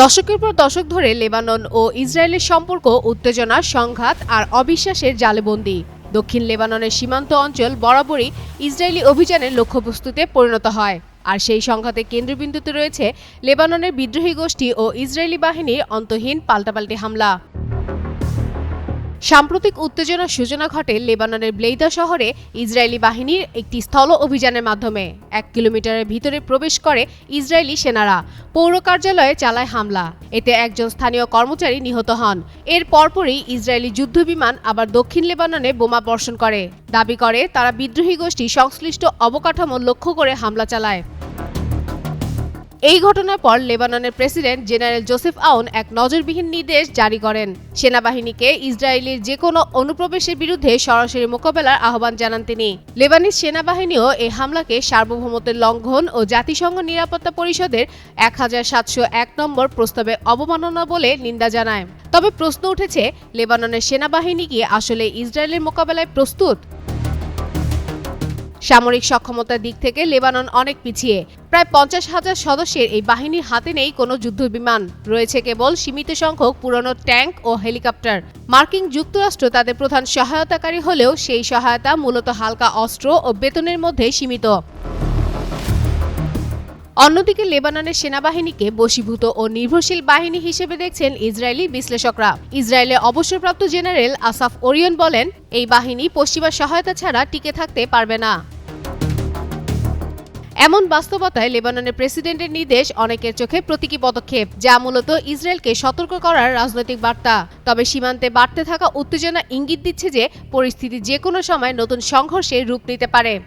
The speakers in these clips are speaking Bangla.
দশকের পর দশক ধরে লেবানন ও ইসরায়েলের সম্পর্ক উত্তেজনা সংঘাত আর অবিশ্বাসের জালেবন্দি। দক্ষিণ লেবাননের সীমান্ত অঞ্চল বরাবরই ইসরায়েলি অভিযানের লক্ষ্যবস্তুতে পরিণত হয়। আর সেই সংঘাতে কেন্দ্রবিন্দুতে রয়েছে লেবাননের বিদ্রোহী গোষ্ঠী ও ইসরায়েলি বাহিনীর অন্তহীন পাল্টাপাল্টি হামলা। সাম্প্রতিক উত্তেজনার সূচনা ঘটে লেবাননের ব্লেইদা শহরে ইসরায়েলি বাহিনীর একটি স্থল অভিযানের মাধ্যমে। এক কিলোমিটারের ভিতরে প্রবেশ করে ইসরায়েলি সেনারা। পৌর কার্যালয়ে চালায় হামলা। এতে একজন স্থানীয় কর্মচারী নিহত হন। এর পরপরই ইসরায়েলি যুদ্ধবিমান আবার দক্ষিণ লেবাননে বোমা বর্ষণ করে। দাবি করে, তারা বিদ্রোহী গোষ্ঠী সংশ্লিষ্ট অবকাঠামো লক্ষ্য করে হামলা চালায়। এই ঘটনার পর লেবাননের প্রেসিডেন্ট জেনারেল জোসেফ আউন এক নজরবিহীন নির্দেশ জারি করেন। সেনাবাহিনীকে ইসরায়েলের যে কোনো অনুপ্রবেশের বিরুদ্ধে সরাসরি মোকাবেলার আহ্বান জানান তিনি। লেবানিজ সেনাবাহিনীও এই হামলাকে সার্বভৌমত্বের লঙ্ঘন ও জাতিসংঘ নিরাপত্তা পরিষদের এক হাজার সাতশো এক নম্বর প্রস্তাবে অবমাননা বলে নিন্দা জানায়। তবে প্রশ্ন উঠেছে, লেবাননের সেনাবাহিনী কি আসলে ইসরায়েলের মোকাবেলায় প্রস্তুত? সামরিক সক্ষমতার দিক থেকে লেবানন অনেক পিছিয়ে। প্রায় পঞ্চাশ হাজার সদস্যের এই বাহিনীর হাতে নেই কোনো যুদ্ধবিমান। রয়েছে কেবল সীমিত সংখ্যক পুরনো ট্যাঙ্ক ও হেলিকপ্টার। মার্কিন যুক্তরাষ্ট্র তাদের প্রধান সহায়তাকারী হলেও সেই সহায়তা মূলত হালকা অস্ত্র ও বেতনের মধ্যে সীমিত। অন্যদিকে লেবাননের সেনাবাহিনীকে বশীভূত ও নির্ভরশীল বাহিনী হিসেবে দেখছেন ইসরায়েলি বিশ্লেষকরা। ইসরায়েলের অবসরপ্রাপ্ত জেনারেল আসাফ ওরিয়ন বলেন, এই বাহিনী পশ্চিমা সহায়তা ছাড়া টিকে থাকতে পারবে না। এমন বাস্তবতায় লেবাননের প্রেসিডেন্টের নির্দেশ অনেকের চোখে প্রতীকী পদক্ষেপ, যা মূলত ইসরায়েলকে সতর্ক করার রাজনৈতিক বার্তা। তবে সীমান্তে বাড়তে থাকা উত্তেজনা ইঙ্গিত দিচ্ছে যে, পরিস্থিতি যে কোনো সময় নতুন সংঘর্ষে রূপ নিতে পারে।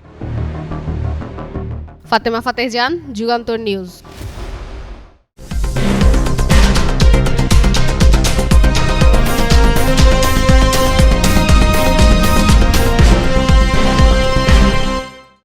ফাতেমা ফাতেহ জান, যুগান্তর নিউজ।